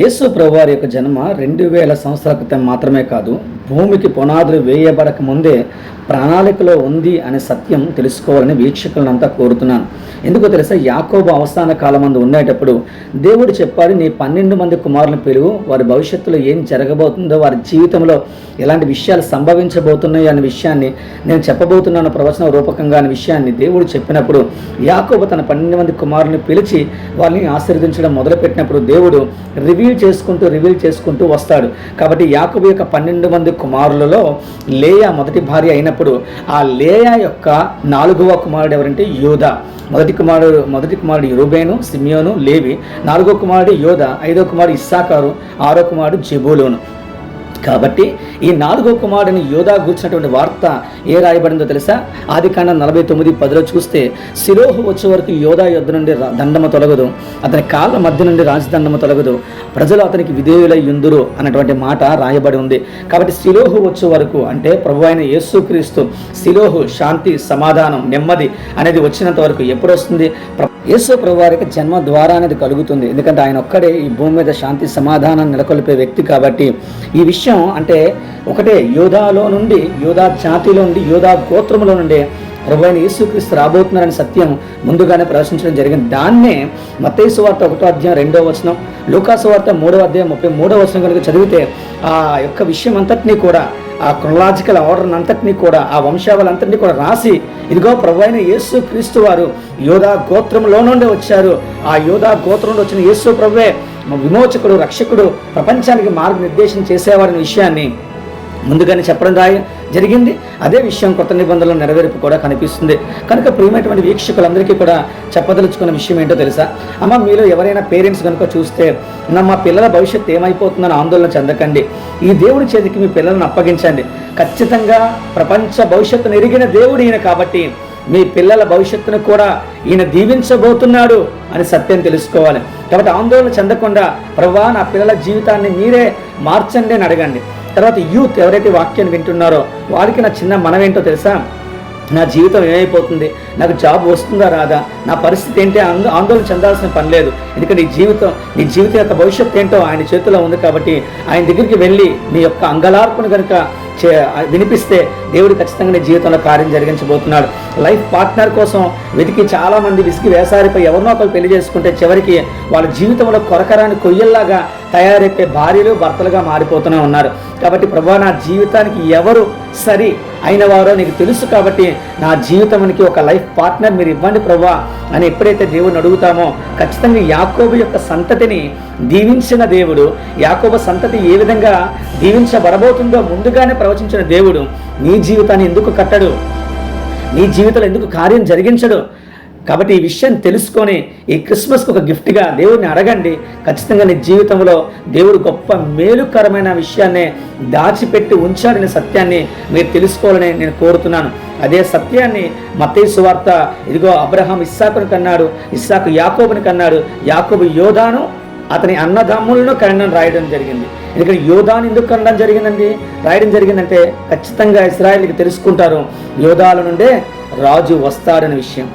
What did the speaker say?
యేసు ప్రభువారి యొక్క జన్మ రెండు వేల సంవత్సరాల క్రితం మాత్రమే కాదు భూమికి పునాదులు వేయబడక ముందే ప్రణాళికలో ఉంది అనే సత్యం తెలుసుకోవాలని వీక్షకులంతా కోరుతున్నాను. ఎందుకో తెలుసా యాకోబు అవసాన కాలమందు ఉండేటప్పుడు దేవుడు చెప్పాడు నీ పన్నెండు మంది కుమారులను పిలువు వారి భవిష్యత్తులో ఏం జరగబోతుందో వారి జీవితంలో ఎలాంటి విషయాలు సంభవించబోతున్నాయి అనే విషయాన్ని నేను చెప్పబోతున్నాను ప్రవచన రూపకంగా అనే విషయాన్ని దేవుడు చెప్పినప్పుడు యాకోబు తన పన్నెండు మంది కుమారుని పిలిచి వాళ్ళని ఆశీర్వదించడం మొదలుపెట్టినప్పుడు దేవుడు రివీల్ చేసుకుంటూ రివీల్ చేసుకుంటూ వస్తాడు. కాబట్టి యాకబు యొక్క పన్నెండు మంది కుమారులలో లేయా మొదటి భార్య అయినప్పుడు ఆ లేయా యొక్క నాలుగవ కుమారుడు ఎవరంటే యోధా మొదటి కుమారుడు మొదటి కుమారుడు యురుబేను సిమియోను లేవి. నాలుగో కుమారుడు యోధ ఐదో కుమారుడు ఇస్సాకారు ఆరో కుమారుడు జెబూలోను. కాబట్టి ఈ నాలుగో కుమారుడిని యోధా గూర్చినటువంటి వార్త ఏ రాయబడిందో తెలుసా? ఆది కాండ నలభై తొమ్మిది పదిలో చూస్తే శిలోహు వచ్చే వరకు యోధా యుద్ధ నుండి దండము తొలగదు. అతని కాళ్ళ మధ్య నుండి రాజదండము తొలగదు. ప్రజలు అతనికి విధేయులై యుందురు అన్నటువంటి మాట రాయబడి ఉంది. కాబట్టి శిలోహు వచ్చే వరకు అంటే ప్రభు అయిన యేసుక్రీస్తు శిలోహు శాంతి సమాధానం నెమ్మది అనేది వచ్చినంత వరకు ఎప్పుడు వస్తుంది యేసు ప్రభు వారికి జన్మ ద్వారా అనేది కలుగుతుంది. ఎందుకంటే ఆయన ఒక్కడే ఈ భూమి మీద శాంతి సమాధానం నెలకొల్పే వ్యక్తి కాబట్టి ఈ విషయం అంటే ఒకటే యోధాలో నుండి యోధా జాతిలో నుండి యోధా గోత్రములో నుండి ప్రభు అయిన యేసుక్రీస్తు రాబోతున్నారని సత్యం ముందుగానే ప్రదర్శించడం జరిగింది. దాన్నే మత్తేసు వార్త ఒకటో అధ్యాయం రెండో వచనం లూకాసు వార్త మూడో అధ్యాయం ముప్పై మూడో వచనం కనుక చదివితే ఆ యొక్క విషయం అంతటినీ కూడా ఆ క్రొనలాజికల్ ఆర్డర్ అంతటినీ కూడా ఆ వంశావళంతటినీ కూడా రాసి ఇదిగో ప్రభు అయిన యేసు క్రీస్తు వారు యోధా గోత్రంలో నుండి వచ్చారు. ఆ యోధా గోత్రం నుండి వచ్చిన యేసు ప్రభువే విమోచకుడు రక్షకుడు ప్రపంచానికి మార్గనిర్దేశం చేసేవాడని విషయాన్ని ముందుగానే చెప్పడం రాయ జరిగింది. అదే విషయం కొత్త నిబంధనలు నెరవేర్పు కూడా కనిపిస్తుంది. కనుక ప్రియమైనటువంటి వీక్షకులందరికీ కూడా చెప్పదలుచుకున్న విషయం ఏంటో తెలుసా? అమ్మ మీలో ఎవరైనా పేరెంట్స్ కనుక చూస్తే నా మా పిల్లల భవిష్యత్తు ఏమైపోతుందని ఆందోళన చెందకండి. ఈ దేవుడి చేతికి మీ పిల్లలను అప్పగించండి. ఖచ్చితంగా ప్రపంచ భవిష్యత్తును ఎరిగిన దేవుడు ఈయన కాబట్టి మీ పిల్లల భవిష్యత్తును కూడా ఈయన దీవించబోతున్నాడు అని సత్యం తెలుసుకోవాలి. కాబట్టి ఆందోళన చెందకుండా ప్రభా నా పిల్లల జీవితాన్ని మీరే మార్చండి అని అడగండి. తర్వాత యూత్ ఎవరైతే వాక్యాన్ని వింటున్నారో వారికి నా చిన్న మనమేంటో తెలుసా? నా జీవితం ఏమైపోతుంది? నాకు జాబ్ వస్తుందా రాదా? నా పరిస్థితి ఏంటి? ఆందోళన చెందాల్సిన పని లేదు. ఎందుకంటే నీ జీవితం నీ జీవితం యొక్క భవిష్యత్తు ఏంటో ఆయన చేతిలో ఉంది కాబట్టి ఆయన దగ్గరికి వెళ్ళి నీ యొక్క అంగలార్పును కనుక వినిపిస్తే దేవుడు ఖచ్చితంగా నీ జీవితంలో కార్యం జరిగించబోతున్నాడు. లైఫ్ పార్ట్నర్ కోసం వెతికి చాలా మంది విసిగి వేసారిపై ఎవరినో ఒకరు పెళ్ళి చేసుకుంటే చివరికి వాళ్ళ జీవితంలో కొరకరాని కొయ్యల్లాగా తయారైపోయే భార్యలు భర్తలుగా మారిపోతూనే ఉన్నారు. కాబట్టి ప్రభా నా జీవితానికి ఎవరు సరి అయిన వారో నీకు తెలుసు కాబట్టి నా జీవితానికి ఒక లైఫ్ పార్ట్నర్ మీరు ఇవ్వండి ప్రభా అని ఎప్పుడైతే దేవుడిని అడుగుతామో ఖచ్చితంగా యాకోబు యొక్క సంతతిని దీవించిన దేవుడు యాకోబు సంతతి ఏ విధంగా దీవించబడబోతుందో ముందుగానే ప్రవచించిన దేవుడు నీ జీవితాన్ని ఎందుకు కట్టడు? నీ జీవితంలో ఎందుకు కార్యం జరిగించడు? కాబట్టి ఈ విషయం తెలుసుకొని ఈ క్రిస్మస్కి ఒక గిఫ్ట్గా దేవుడిని అడగండి. ఖచ్చితంగా నీ జీవితంలో దేవుడు గొప్ప మేలుకరమైన విషయాన్నే దాచిపెట్టి ఉంచాడనే సత్యాన్ని మీరు తెలుసుకోవాలని నేను కోరుతున్నాను. అదే సత్యాన్ని మత్తయి సువార్త ఇదిగో అబ్రహాం ఇస్సాకుని కన్నాడు ఇస్సాకు యాకోబుని కన్నాడు యాకోబు యోధాను అతని అన్నదమ్ములను కనడం రాయడం జరిగింది. ఇక్కడ యోధాని ఎందుకు కనడం జరిగిందండి? రాయడం జరిగిందంటే ఖచ్చితంగా ఇస్రాయల్కి తెలుసుకుంటారు. యోధాల నుండే రాజు వస్తాడనే విషయం.